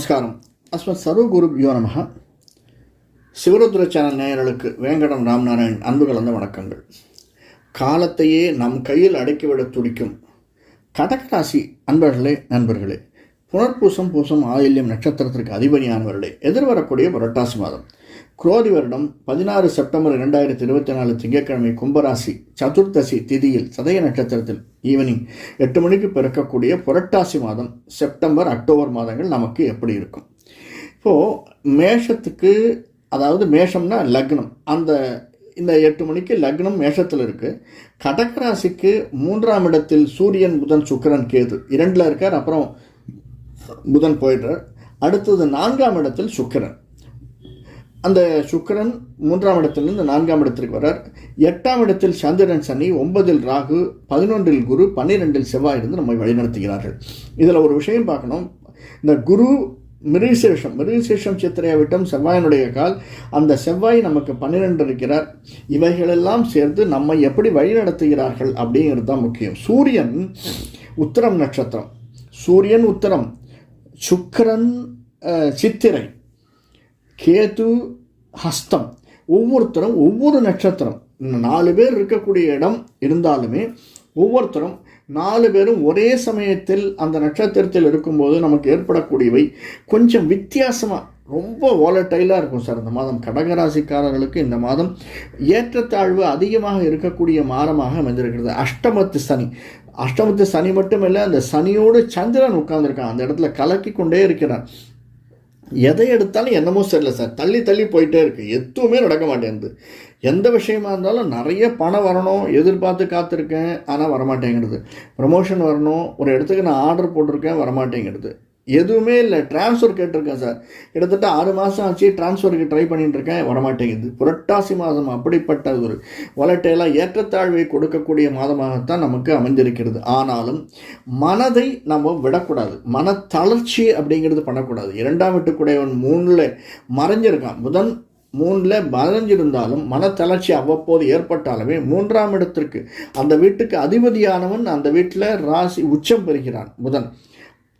நமஸ்காரம். அஸ்மத் சர்வ குருபியோ நமக சிவருத்ர சேனல் நேயர்களுக்கு வேங்கடம் ராம்நாராயண் அன்பு கலந்த வணக்கங்கள். காலத்தையே நம் கையில் அடக்கிவிட துடிக்கும் கடகராசி அன்பர்களே நண்பர்களே புனர்பூசம் பூசம் ஆயில்யம் நட்சத்திரத்திற்கு அதிபதியானவர்களே எதிர்வரக்கூடிய புரட்டாசி மாதம். குரோதி வருடம் பதினாறு செப்டம்பர் இரண்டாயிரத்தி இருபத்தி நாலு திங்கட்கிழமை கும்பராசி சதுர்த்தசி திதியில் சதய நட்சத்திரத்தில் ஈவினிங் எட்டு மணிக்கு பிறக்கக்கூடிய புரட்டாசி மாதம் செப்டம்பர் அக்டோபர் மாதங்கள் நமக்கு எப்படி இருக்கும்? இப்போது மேஷத்துக்கு அதாவது மேஷம்னா லக்னம். அந்த இந்த எட்டு மணிக்கு லக்னம் மேஷத்தில் இருக்குது கடகராசிக்கு மூன்றாம் இடத்தில் சூரியன் புதன் சுக்கிரன் கேது. இரண்டில் இருக்கார் அப்புறம் புதன் போயிடுறார். அடுத்தது நான்காம் இடத்தில் சுக்கிரன். அந்த சுக்கரன் மூன்றாம் இடத்திலிருந்து நான்காம் இடத்திற்கு வரார் எட்டாம் இடத்தில் சந்திரன் சனி ஒன்பதில் ராகு பதினொன்றில் குரு பன்னிரெண்டில் செவ்வாய் இருந்து நம்மை வழிநடத்துகிறார்கள். இதில் ஒரு விஷயம் பார்க்கணும். இந்த குரு மிருகசேஷம் மிருகசேஷம் சித்திரையை விட்டம் செவ்வாயினுடைய கால் அந்த செவ்வாய் நமக்கு பன்னிரெண்டு இருக்கிறார். இவைகளெல்லாம் சேர்ந்து நம்மை எப்படி வழிநடத்துகிறார்கள் அப்படிங்கிறது தான் முக்கியம். சூரியன் உத்தரம் நட்சத்திரம். சூரியன் உத்தரம் சுக்கிரன் சித்திரை. கேது ஹஸ்தம். ஒவ்வொருத்தரும் ஒவ்வொரு நட்சத்திரம். நாலு பேர் இருக்கக்கூடிய இடம் இருந்தாலுமே ஒவ்வொருத்தரும் நாலு பேரும் ஒரே சமயத்தில் அந்த நட்சத்திரத்தில் இருக்கும்போது நமக்கு ஏற்படக்கூடியவை கொஞ்சம் வித்தியாசமாக ரொம்ப வாலட்டைலாக இருக்கும் சார் இந்த மாதம். கடகராசிக்காரர்களுக்கு இந்த மாதம் ஏற்றத்தாழ்வு அதிகமாக இருக்கக்கூடிய மாதமாக அமைந்திருக்கிறது. அஷ்டமத்து சனி. அஷ்டமத்து சனி மட்டுமில்லை அந்த சனியோடு சந்திரன் உட்கார்ந்துருக்கான். அந்த இடத்துல கலக்கி கொண்டே இருக்கிறான். எதை எடுத்தாலும் என்னமோ சரியில்லை சார். தள்ளி தள்ளி போயிட்டே இருக்குது எதுவுமே நடக்க மாட்டேங்குது. எந்த விஷயமா இருந்தாலும் நிறைய பணம் வரணும். எதிர்பார்த்து காத்திருக்கேன். ஆனால் வரமாட்டேங்கிறது ப்ரமோஷன் வரணும். ஒரு இடத்துக்கு நான் ஆர்டர் போட்டிருக்கேன். வரமாட்டேங்கிறது எதுவுமே இல்லை. ட்ரான்ஸ்ஃபர் கேட்டிருக்கேன் சார் கிட்டத்தட்ட ஆறு மாதம் ஆச்சு ட்ரான்ஸ்ஃபருக்கு ட்ரை பண்ணிட்டுருக்கேன் வரமாட்டேங்குது. புரட்டாசி மாதம் அப்படிப்பட்ட ஒரு வளட்டையெல்லாம் ஏற்றத்தாழ்வை கொடுக்கக்கூடிய மாதமாகத்தான் நமக்கு அமைந்திருக்கிறது. ஆனாலும் மனதை நம்ம விடக்கூடாது. மன தளர்ச்சி அப்படிங்கிறது பண்ணக்கூடாது. இரண்டாம் வீட்டுக்குடையவன் மூணில் மறைஞ்சிருக்கான். புதன் மூணில் மறைஞ்சிருந்தாலும் மனத்தளர்ச்சி அவ்வப்போது ஏற்பட்டாலுமே மூன்றாம் இடத்திற்கு அந்த வீட்டுக்கு அதிபதியானவன் அந்த வீட்டில் ராசி உச்சம் பெறுகிறான். புதன்.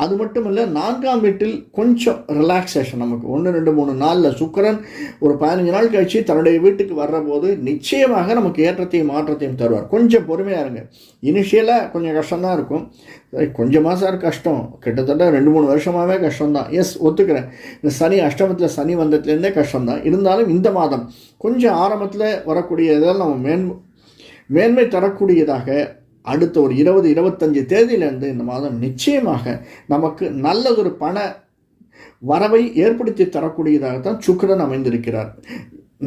அது மட்டும் இல்லை நான்காம் வீட்டில் கொஞ்சம் ரிலாக்ஸேஷன் நமக்கு. ஒன்று ரெண்டு மூணு நாளில் சுக்கிரன் ஒரு பதினஞ்சு நாள் கழிச்சு தன்னுடைய வீட்டுக்கு வர்றபோது நிச்சயமாக நமக்கு ஏற்றத்தையும் மாற்றத்தையும் தருவார். கொஞ்சம் பொறுமையாக இருங்க. இனிஷியலாக கொஞ்சம் கஷ்டம்தான் இருக்கும். சரி, கொஞ்சம் மாதம் கஷ்டம். கிட்டத்தட்ட ரெண்டு மூணு வருஷமாகவே கஷ்டம்தான். எஸ் ஒத்துக்கிறேன். இந்த சனி அஷ்டமத்தில் சனி வந்ததுலேருந்தே கஷ்டம்தான். இருந்தாலும் இந்த மாதம் கொஞ்சம் ஆரம்பத்தில் வரக்கூடிய இதெல்லாம் நம்ம மேன் மேன்மை தரக்கூடியதாக அடுத்த ஒரு இருபது இருபத்தஞ்சு தேதியிலேருந்து இந்த மாதம் நிச்சயமாக நமக்கு நல்லதொரு பண வரவை ஏற்படுத்தி தரக்கூடியதாகத்தான் சுக்கரன் அமைந்திருக்கிறார்.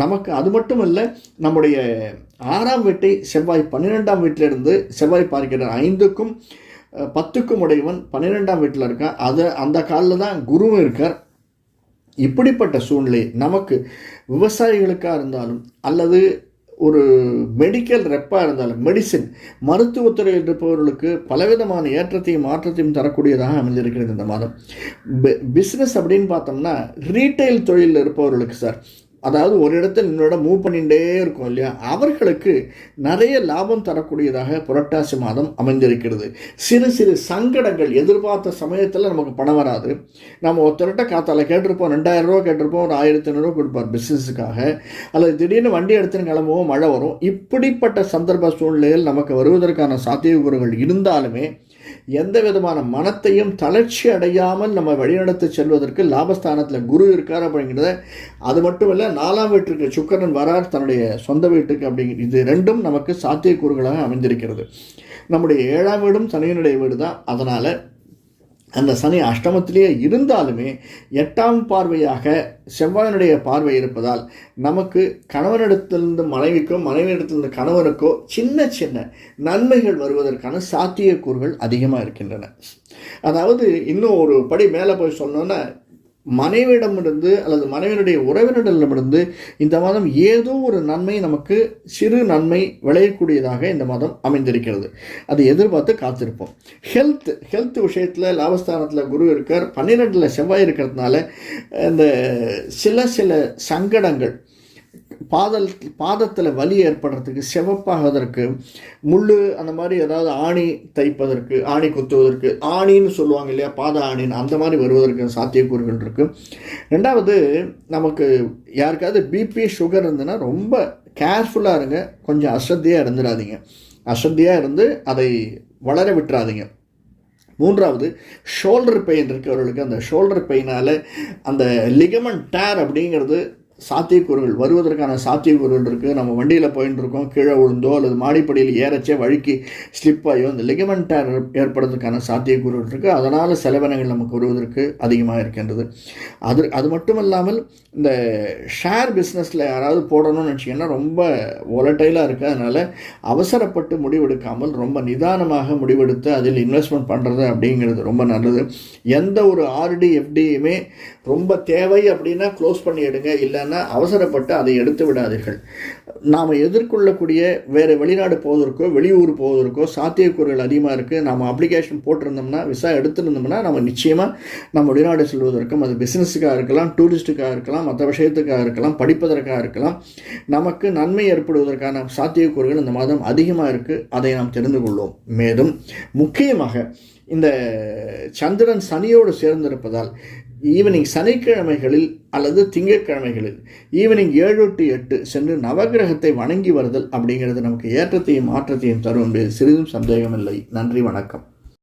நமக்கு அது மட்டும் இல்லை நம்முடைய ஆறாம் வீட்டை செவ்வாய் பன்னிரெண்டாம் வீட்டிலிருந்து செவ்வாய் பார்க்கிறார் ஐந்துக்கும் பத்துக்கும் உடையவன் பன்னிரெண்டாம் வீட்டில் இருக்கான். அதை அந்த காலில் தான் குருவும் இருக்கார். இப்படிப்பட்ட சூழ்நிலை நமக்கு விவசாயிகளுக்காக இருந்தாலும் அல்லது ஒரு மெடிக்கல் ரெப்பாக இருந்தாலும் மெடிசின் மருத்துவத்துறையில் இருப்பவர்களுக்கு பலவிதமான ஏற்றத்தையும் மாற்றத்தையும் தரக்கூடியதாக அமைந்திருக்கிறது இந்த மாதம். பிஸ்னஸ் அப்படின்னு பார்த்தோம்னா ரீட்டைல் தொழிலில் இருப்பவர்களுக்கு சார் அதாவது ஒரு இடத்துல இன்னொரு மூவ் பண்ணிகிட்டே இருக்கும் இல்லையா? அவர்களுக்கு நிறைய லாபம் தரக்கூடியதாக புரட்டாசி மாதம் அமைந்திருக்கிறது. சிறு சிறு சங்கடங்கள் எதிர்பார்த்த சமயத்தில் நமக்கு பணம் வராது. நம்ம ஒருத்தர்கிட்ட காத்தால் கேட்டிருப்போம் ரெண்டாயிரம் ரூபா கேட்டிருப்போம் ஒரு ஆயிரத்தி ஐநூறுரூவா கொடுப்பார் பிஸ்னஸுக்காக அல்லது திடீர்னு வண்டி எடுத்துன்னு கிளம்பவும் மழை வரும். இப்படிப்பட்ட சந்தர்ப்ப சூழ்நிலையில் நமக்கு வருவதற்கான சாத்தியக்கூறுகள் இருந்தாலுமே எந்த விதமான மனத்தையும் தளர்ச்சி அடையாமல் நம்ம வழிநடத்தி செல்வதற்கு லாபஸ்தானத்தில் குரு இருக்கார் அப்படிங்கிறத அது மட்டும் இல்லை நாலாம் வீட்டுக்கு சுக்கரன் வரார் தன்னுடைய சொந்த வீட்டுக்கு அப்படிங்கிற இது ரெண்டும் நமக்கு சாத்தியக்கூறுகளாக அமைந்திருக்கிறது. நம்முடைய ஏழாம் வீடும் சனியனுடைய வீடு தான் அதனால் அந்த சனி அஷ்டமத்திலேயே இருந்தாலுமே எட்டாம் பார்வையாக செவ்வாயினுடைய பார்வை இருப்பதால் நமக்கு கணவனிடத்திலிருந்து மனைவிக்கோ மனைவியிடத்திலிருந்து கணவனுக்கோ சின்ன சின்ன நன்மைகள் வருவதற்கான சாத்தியக்கூறுகள் அதிகமாக இருக்கின்றன. அதாவது இன்னும் ஒரு படி மேலே போய் சொன்னோன்னா மனைவியிடமிருந்து அல்லது மனைவியினுடைய உறவினரிடமிருந்து இந்த மாதம் ஏதோ ஒரு நன்மை நமக்கு சிறு நன்மை விளையக்கூடியதாக இந்த மாதம் அமைந்திருக்கிறது. அதை எதிர்பார்த்து காத்திருப்போம். ஹெல்த் ஹெல்த் விஷயத்தில் லாபஸ்தானத்தில் குரு இருக்கார். பன்னிரெண்டில் செவ்வாய் இருக்கிறதுனால இந்த சில சில சங்கடங்கள் பாதல் பாதத்தில் வலி ஏற்படுறதுக்கு செவப்பாகிறதுக்கு முள் அந்த மாதிரி ஏதாவது ஆணி தைப்பதற்கு ஆணி குத்துவதற்கு ஆணின்னு சொல்லுவாங்க இல்லையா பாத ஆணின்னு அந்த மாதிரி வருவதற்கு சாத்தியக்கூறுகள் இருக்குது ரெண்டாவது நமக்கு யாருக்காவது பிபி சுகர் இருந்ததுன்னா ரொம்ப கேர்ஃபுல்லாக இருங்க. கொஞ்சம் அசத்தியாக இருந்துடாதீங்க. அசத்தியாக இருந்து அதை வளர விட்டுறாதீங்க. மூன்றாவது ஷோல்டர் பெயின் இருக்கிறவர்களுக்கு அந்த ஷோல்டர் பெயினால் அந்த லிகமன் டேர் அப்படிங்கிறது சாத்தியக்கூறுகள் வருவதற்கான சாத்தியக்கூறுகள் இருக்குது நம்ம வண்டியில் போயின்னு இருக்கோம் கீழே விழுந்தோ அல்லது மாடிப்படியில் ஏறச்சே வழுக்கி ஸ்லிப் ஆகியோ இந்த லிகமெண்ட் ஏற்படுறதுக்கான சாத்தியக்கூறுகள் இருக்குது அதனால் செலவினங்கள் நமக்கு வருவதற்கு அதிகமாக இருக்கின்றது. அது அது மட்டும் இல்லாமல் இந்த ஷேர் பிஸ்னஸில் யாராவது போடணும்னு நினச்சிங்கன்னா ரொம்ப ஒலட்டைலாக இருக்குது அதனால் அவசரப்பட்டு முடிவெடுக்காமல் ரொம்ப நிதானமாக முடிவெடுத்து அதில் இன்வெஸ்ட்மெண்ட் பண்ணுறது அப்படிங்கிறது ரொம்ப நல்லது. எந்த ஒரு ஆர்டி எஃப்டியுமே ரொம்ப தேவை அப்படின்னா க்ளோஸ் பண்ணி எடுங்க. இல்லைன்னா அவசரப்பட்டு அதை எடுத்து விடாதீர்கள். நாம் எதிர்கொள்ளக்கூடிய வேறு வெளிநாடு போவதற்கோ வெளியூர் போவதற்கோ சாத்தியக்கூறுகள் அதிகமாக இருக்குது. நம்ம அப்ளிகேஷன் போட்டிருந்தோம்னா விசா எடுத்திருந்தோம்னா நம்ம நிச்சயமாக நம்ம வெளிநாடு செல்வதற்கும் அது பிஸ்னஸுக்காக இருக்கலாம் டூரிஸ்ட்டுக்காக இருக்கலாம் மற்ற விஷயத்துக்காக இருக்கலாம் படிப்பதற்காக இருக்கலாம் நமக்கு நன்மை ஏற்படுவதற்கான சாத்தியக்கூறுகள் இந்த மாதம் அதிகமாக இருக்குது. அதை நாம் தெரிந்து கொள்வோம். மேலும் முக்கியமாக இந்த சந்திரன் சனியோடு சேர்ந்திருப்பதால் ஈவினிங் சனிக்கிழமைகளில் அல்லது திங்கட்கிழமைகளில் ஈவினிங் ஏழு டு எட்டு சென்று நவகிரகத்தை வணங்கி வருதல் அப்படிங்கிறது நமக்கு ஏற்றத்தையும் மாற்றத்தையும் தரும் என்பது சிறிதும் சந்தேகமில்லை. நன்றி வணக்கம்.